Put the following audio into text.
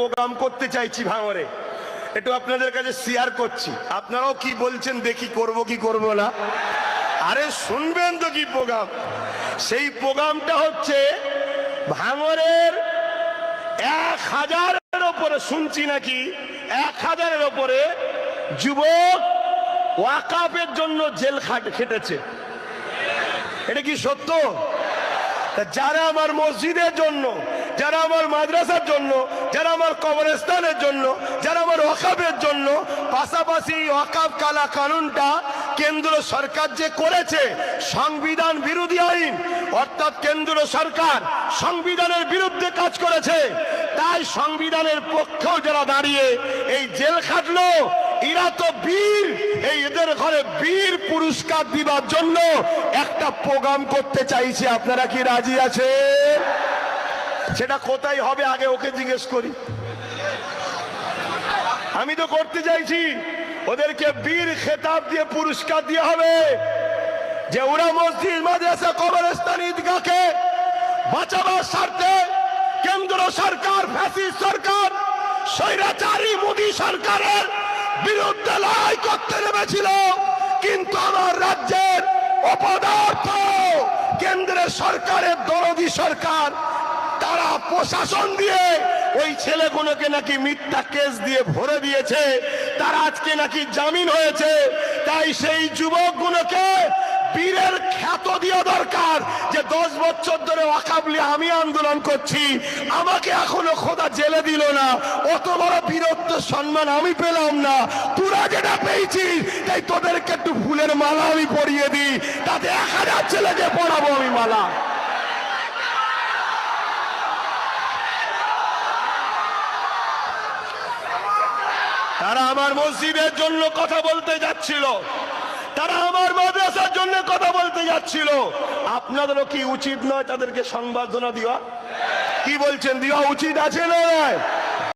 Programme করতে চাইছি ভাঙরে। একটু আপনাদের কাছে শেয়ার করছি। আপনারাও কি বলছেন, দেখি করব কি করব না? আরে শুনবেন তো কি প্রোগ্রাম সেই প্রোগ্রামটা হচ্ছে ভাঙরের এক হাজারের ওপরে, শুনছি নাকি? এক হাজারের ওপরে যুবক ওয়াকাপের জন্য জেল খাট- খেটেছে। এটা কি সত্য? যারা আমার মসজিদের জন্য, যারা আমার মাদ্রাসার জন্য যারা আমার কবরস্থানের জন্য, যারা আমার ওয়াকাবের জন্য, পাশাপাশি ওয়াকাব কালা কানুনটা কেন্দ্র সরকার যে করেছে, সংবিধান বিরোধী আইন, অর্থাৎ কেন্দ্র সরকার সংবিধানের বিরুদ্ধে কাজ করেছে, তাই সংবিধানের পক্ষেও যারা দাঁড়িয়ে এই জেল খাটলো, এরা তো বীর, এই এদের ঘরে বীর পুরস্কার দিবার জন্য একটা প্রোগ্রাম করতে চাইছে, আপনারা কি রাজি আছেন? সেটা কোথায় হবে আগে ওকে জিজ্ঞেস করি। আমি তো করতে চাইছি, ওদেরকে বীর খেতাব দিয়ে পুরস্কার দিয়ে হবে। যে ওরা মসজিদ, মাদ্রাসা, কবরস্থান, ঈদগাহকে বাঁচাবার স্বার্থে কেন্দ্র সরকার, ফ্যাসিস্ট সরকার, স্বৈরাচারী মোদী সরকারের বিরুদ্ধে লড়াই করতে নেমেছিল। কিন্তু আমার রাজ্যের অপদার্থ কেন্দ্রের সরকারের দরদি সরকার তারা প্রশাসন দিয়ে ওই ছেলেগুলোকে নাকি মিথ্যা কেস দিয়ে ভরে দিয়েছে। তারা আজকে নাকি জামিন হয়েছে। তাই সেই যুবকগুলোকে বীরের খ্যাত দেওয়া দরকার যে দশ বছর ধরে ওয়াকাবলি আমি আন্দোলন করছি। আমাকে এখনও খোদা জেলে দিল না। অত বড় বীরত্ব, সম্মান আমি পেলাম না। তোরা যেটা পেয়েছিস, তাই তোদেরকে একটু ফুলের মালা আমি পরিয়ে দিই। তাতে এক হাজার ছেলেকে পড়াবো আমি মালা। তারা আমার মসজিদের জন্য কথা বলতে যাচ্ছিল। তারা আমার মাদ্রাসার জন্য কথা বলতে যাচ্ছিল। আপনাদেরও কি উচিত নয় তাদেরকে সংবর্ধনা দেওয়া? কি বলছেন? দেওয়া উচিত আছে না